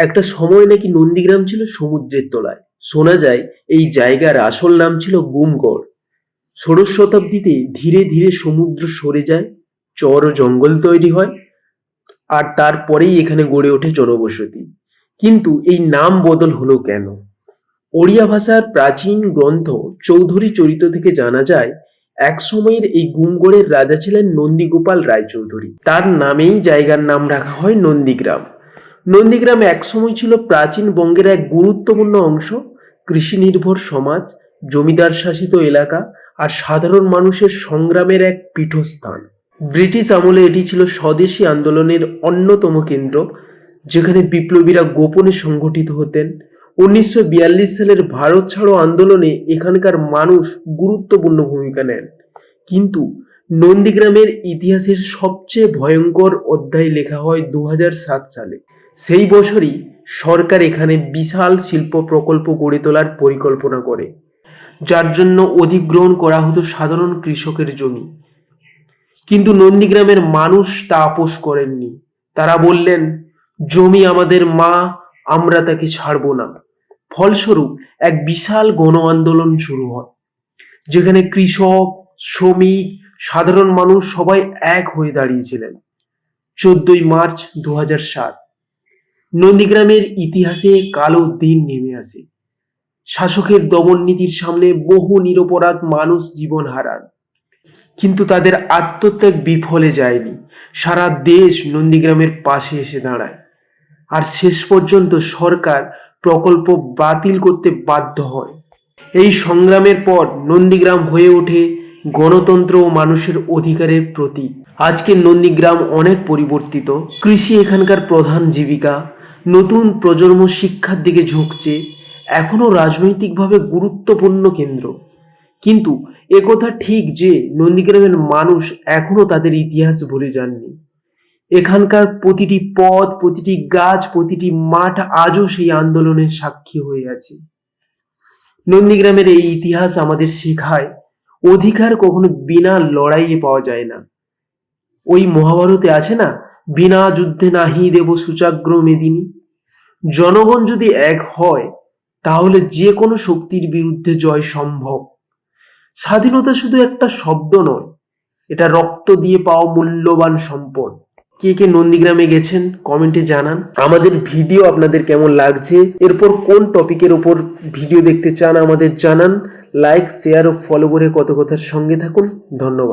একটা সময় নাকি নন্দীগ্রাম ছিল সমুদ্রের তলায়। শোনা যায়, এই জায়গার আসল নাম ছিল গুমগড়। ষোড়শ শতাব্দীতে ধীরে ধীরে সমুদ্র সরে যায়, চর ও জঙ্গল তৈরি হয়, আর তারপরেই এখানে গড়ে ওঠে জনবসতি। কিন্তু এই নাম বদল হলো কেন? ওড়িয়া ভাষার প্রাচীন গ্রন্থ চৌধুরী চরিত থেকে জানা যায়, এক সময়ের এই গুমগড়ের রাজা ছিলেন নন্দীগোপাল রায়চৌধুরী। তার নামেই জায়গার নাম রাখা হয় নন্দীগ্রাম। নন্দীগ্রাম একসময় ছিল প্রাচীন বঙ্গের এক গুরুত্বপূর্ণ অংশ কৃষি নির্ভর সমাজ, জমিদার শাসিত এলাকা আর সাধারণ মানুষের সংগ্রামের এক পীঠস্থান। ব্রিটিশ আমলে এটি ছিল স্বদেশী আন্দোলনের অন্যতম কেন্দ্র, যেখানে বিপ্লবীরা গোপনে সংগঠিত হতেন। উনিশশো বিয়াল্লিশ সালের ভারত ছাড়ো আন্দোলনে এখানকার মানুষ গুরুত্বপূর্ণ ভূমিকা নেন। কিন্তু নন্দীগ্রামের ইতিহাসের সবচেয়ে ভয়ঙ্কর অধ্যায় লেখা হয় দু হাজার সাত সালে। সেই বছরই সরকার এখানে বিশাল শিল্প প্রকল্প গড়ে তোলার পরিকল্পনা করে, যার জন্য অধিগ্রহণ করা হতো সাধারণ কৃষকের জমি। কিন্তু নন্দীগ্রামের মানুষ তা আপোষ করেননি। তারা বললেন, জমি আমাদের মা, আমরা তাকে ছাড়ব না। ফলস্বরূপ, এক বিশাল গণ আন্দোলন শুরু হয়, যেখানে কৃষক, শ্রমিক, সাধারণ মানুষ সবাই এক হয়ে দাঁড়িয়েছিলেন। চোদ্দই মার্চ দু সাত। নন্দীগ্রামের ইতিহাসে কালো দিন নেমে আসে। শাসকের দমন নীতির সামনে বহু নিরপরাধ মানুষ জীবন হারান। কিন্তু তাদের আত্মত্যাগ বিফলে যায়নি। সারা দেশ নন্দীগ্রামের পাশে এসে দাঁড়ায়। আর শেষ পর্যন্ত সরকার প্রকল্প বাতিল করতে বাধ্য হয়। এই সংগ্রামের পর নন্দীগ্রাম হয়ে ওঠে গণতন্ত্র ও মানুষের অধিকারের প্রতীক। আজকের নন্দীগ্রাম অনেক পরিবর্তিত। কৃষি এখানকার প্রধান জীবিকা। নতুন প্রজন্ম শিক্ষার দিকে ঝুঁকছে, এখনও রাজনৈতিকভাবে গুরুত্বপূর্ণ কেন্দ্র। কিন্তু একথা ঠিক যে নন্দীগ্রামের মানুষ এখনও তাদের ইতিহাস ভুলে যাননি। এখানকার প্রতিটি পথ, প্রতিটি গাছ, প্রতিটি মাঠ আজও সেই আন্দোলনের সাক্ষী হয়ে আছে। নন্দীগ্রামের এই ইতিহাস আমাদের শেখায়, অধিকার কখনো বিনা লড়াইয়ে পাওয়া যায় না। ওই মহাভারতে আছে না বিনা যুদ্ধে নাহি দেব সুচাগ্র মেদিনী। জনগণ যদি এক হয়, তাহলে যে কোনো শক্তির বিরুদ্ধে জয় সম্ভব। স্বাধীনতা শুধু একটা শব্দ নয়, এটা রক্ত দিয়ে পাওয়া মূল্যবান সম্পদ। কে কে নন্দীগ্রামে গেছেন, কমেন্টে জানান। আমাদের ভিডিও আপনাদের কেমন লাগছে? এরপর কোন টপিকের ওপর ভিডিও দেখতে চান, আমাদের জানান। লাইক, শেয়ার ও ফলো করে কত কথার সঙ্গে থাকুন। ধন্যবাদ।